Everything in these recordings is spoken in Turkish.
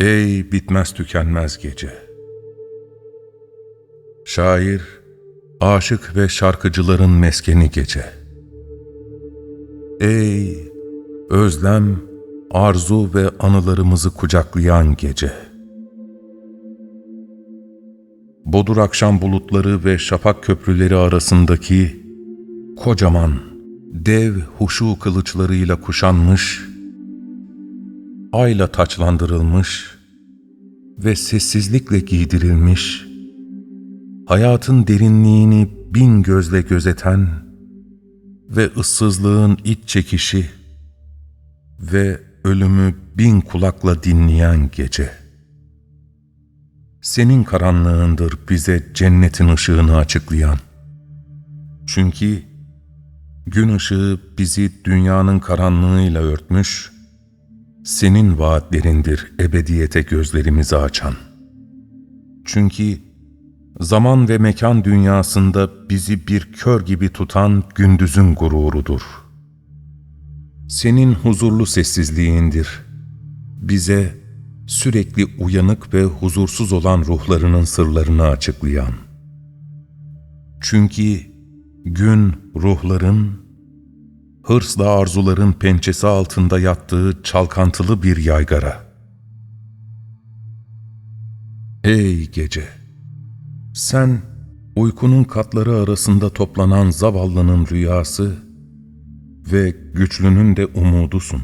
Ey bitmez tükenmez gece! Şair, aşık ve şarkıcıların meskeni gece. Ey özlem, arzu ve anılarımızı kucaklayan gece. Bodur akşam bulutları ve şafak köprüleri arasındaki kocaman, dev huşu kılıçlarıyla kuşanmış, ayla taçlandırılmış ve sessizlikle giydirilmiş, hayatın derinliğini bin gözle gözeten ve ıssızlığın iç çekişi ve ölümü bin kulakla dinleyen gece. Senin karanlığındır bize cennetin ışığını açıklayan. Çünkü gün ışığı bizi dünyanın karanlığıyla örtmüş, senin vaatlerindir ebediyete gözlerimizi açan. Çünkü zaman ve mekan dünyasında bizi bir kör gibi tutan gündüzün gururudur. Senin huzurlu sessizliğindir. Bize sürekli uyanık ve huzursuz olan ruhlarının sırlarını açıklayan. Çünkü gün ruhların, hırsla arzuların pençesi altında yattığı çalkantılı bir yaygara. Ey gece! Sen uykunun katları arasında toplanan zavallının rüyası ve güçlünün de umudusun.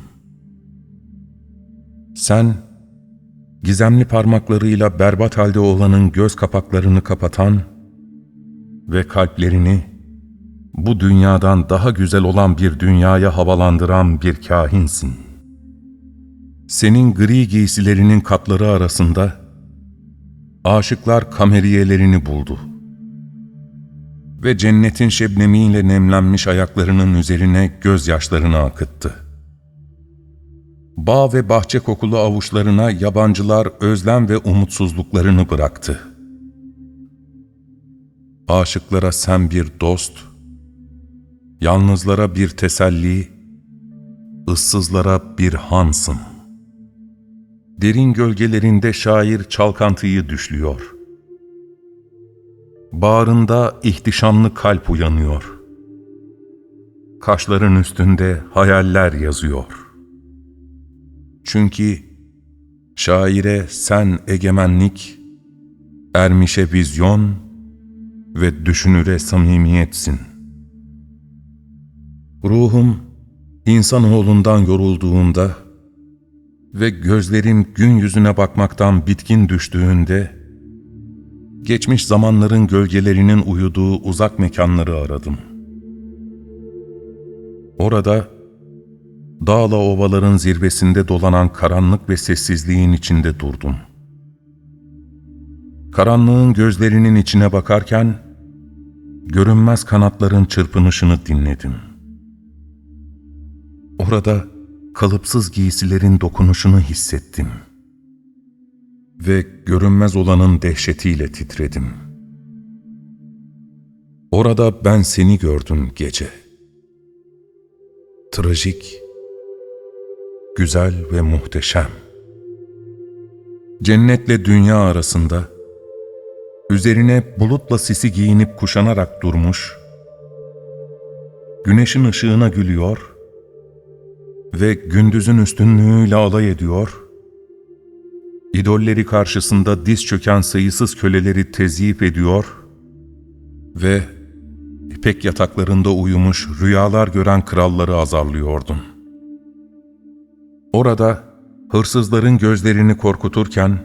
Sen, gizemli parmaklarıyla berbat halde olanın göz kapaklarını kapatan ve kalplerini bu dünyadan daha güzel olan bir dünyaya havalandıran bir kahinsin. Senin gri giysilerinin katları arasında aşıklar kameriyelerini buldu. Ve cennetin şebnemiyle nemlenmiş ayaklarının üzerine gözyaşlarını akıttı. Bağ ve bahçe kokulu avuçlarına yabancılar özlem ve umutsuzluklarını bıraktı. Aşıklara sen bir dost, yalnızlara bir teselli, ıssızlara bir hansın. Derin gölgelerinde şair çalkantıyı düşlüyor. Bağrında ihtişamlı kalp uyanıyor. Kaşların üstünde hayaller yazıyor. Çünkü şaire sen egemenlik, ermişe vizyon ve düşünüre samimiyetsin. Ruhum insanoğlundan yorulduğunda ve gözlerim gün yüzüne bakmaktan bitkin düştüğünde, geçmiş zamanların gölgelerinin uyuduğu uzak mekanları aradım. Orada, dağla ovaların zirvesinde dolanan karanlık ve sessizliğin içinde durdum. Karanlığın gözlerinin içine bakarken, görünmez kanatların çırpınışını dinledim. Orada, kalıpsız giysilerin dokunuşunu hissettim. Ve görünmez olanın dehşetiyle titredim. Orada ben seni gördüm gece. Trajik, güzel ve muhteşem. Cennetle dünya arasında, üzerine bulutla sisi giyinip kuşanarak durmuş, güneşin ışığına gülüyor ve gündüzün üstünlüğüyle alay ediyor, idolleri karşısında diz çöken sayısız köleleri tezyip ediyor ve ipek yataklarında uyumuş rüyalar gören kralları azarlıyordun. Orada hırsızların gözlerini korkuturken,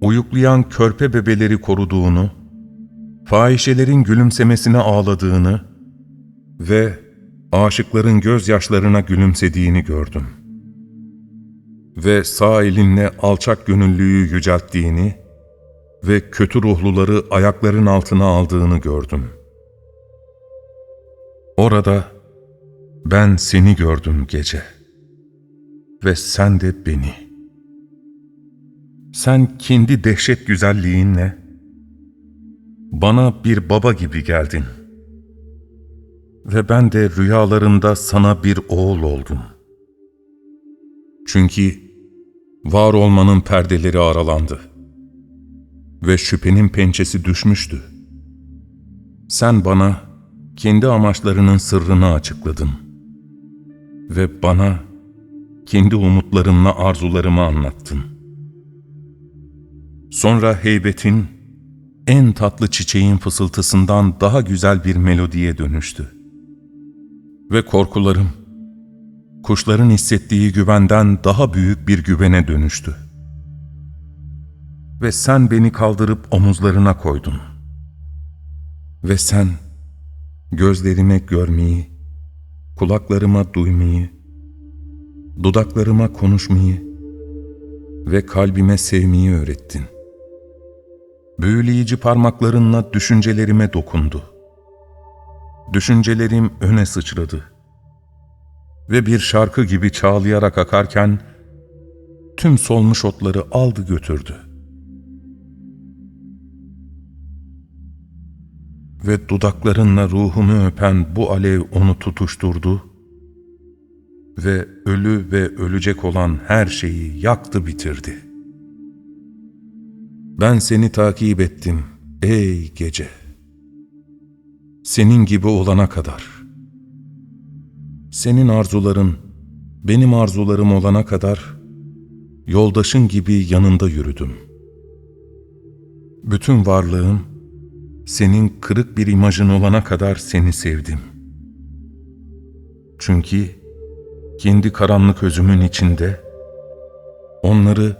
uyuklayan körpe bebeleri koruduğunu, fahişelerin gülümsemesine ağladığını ve aşıkların gözyaşlarına gülümsediğini gördüm. Ve sağ elinle alçak gönüllüyü yücelttiğini ve kötü ruhluları ayakların altına aldığını gördüm. Orada ben seni gördüm gece ve sen de beni. Sen kendi dehşet güzelliğinle bana bir baba gibi geldin.'' Ve ben de rüyalarında sana bir oğul oldum. Çünkü var olmanın perdeleri aralandı. Ve şüphenin pençesi düşmüştü. Sen bana kendi amaçlarının sırrını açıkladın. Ve bana kendi umutlarımla arzularımı anlattın. Sonra heybetin en tatlı çiçeğin fısıltısından daha güzel bir melodiye dönüştü. Ve korkularım, kuşların hissettiği güvenden daha büyük bir güvene dönüştü. Ve sen beni kaldırıp omuzlarına koydun. Ve sen gözlerime görmeyi, kulaklarıma duymayı, dudaklarıma konuşmayı ve kalbime sevmeyi öğrettin. Büyüleyici parmaklarınla düşüncelerime dokundu. Düşüncelerim öne sıçradı. Ve bir şarkı gibi çağlayarak akarken tüm solmuş otları aldı götürdü. Ve dudaklarınla ruhumu öpen bu alev onu tutuşturdu ve ölü ve ölecek olan her şeyi yaktı bitirdi. Ben seni takip ettim ey gece. Senin gibi olana kadar. Senin arzuların benim arzularım olana kadar yoldaşın gibi yanında yürüdüm. Bütün varlığım senin kırık bir imajın olana kadar seni sevdim. Çünkü kendi karanlık özümün içinde, onları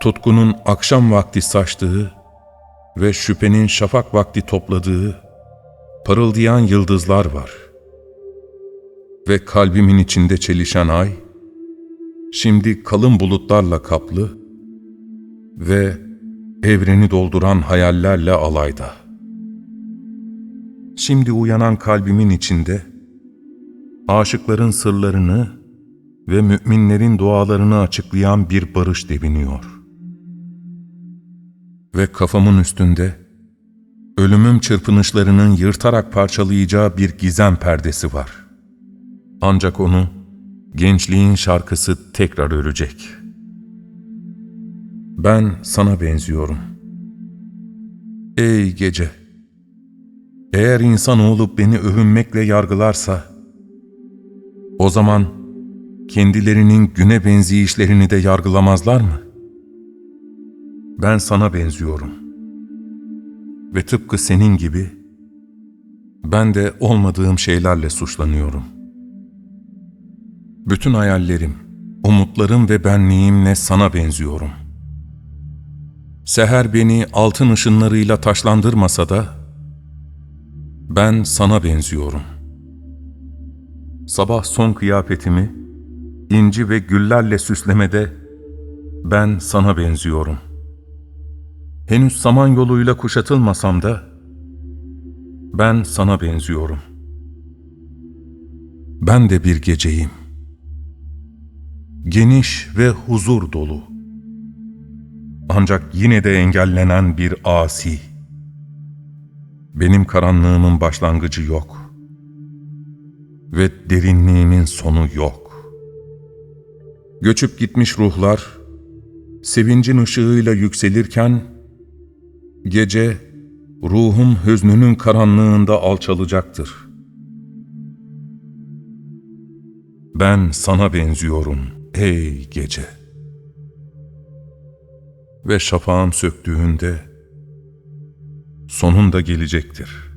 tutkunun akşam vakti saçtığı ve şüphenin şafak vakti topladığı parıldayan yıldızlar var. Ve kalbimin içinde çelişen ay, şimdi kalın bulutlarla kaplı ve evreni dolduran hayallerle alayda. Şimdi uyanan kalbimin içinde, aşıkların sırlarını ve müminlerin dualarını açıklayan bir barış deviniyor. Ve kafamın üstünde, ölümüm çırpınışlarının yırtarak parçalayacağı bir gizem perdesi var. Ancak onu, gençliğin şarkısı tekrar örecek. Ben sana benziyorum. Ey gece! Eğer insanoğlu beni övünmekle yargılarsa, o zaman kendilerinin güne benzeyişlerini de yargılamazlar mı? Ben sana benziyorum. Ve tıpkı senin gibi, ben de olmadığım şeylerle suçlanıyorum. Bütün hayallerim, umutlarım ve benliğimle sana benziyorum. Seher beni altın ışınlarıyla taşlandırmasa da, ben sana benziyorum. Sabah son kıyafetimi, inci ve güllerle süslemede ben sana benziyorum. Henüz saman yoluyla kuşatılmasam da ben sana benziyorum. Ben de bir geceyim. Geniş ve huzur dolu. Ancak yine de engellenen bir asi. Benim karanlığımın başlangıcı yok. Ve derinliğimin sonu yok. Göçüp gitmiş ruhlar, sevincin ışığıyla yükselirken, gece ruhum hüznünün karanlığında alçalacaktır. Ben sana benziyorum ey gece. Ve şafağım söktüğünde sonunda gelecektir.''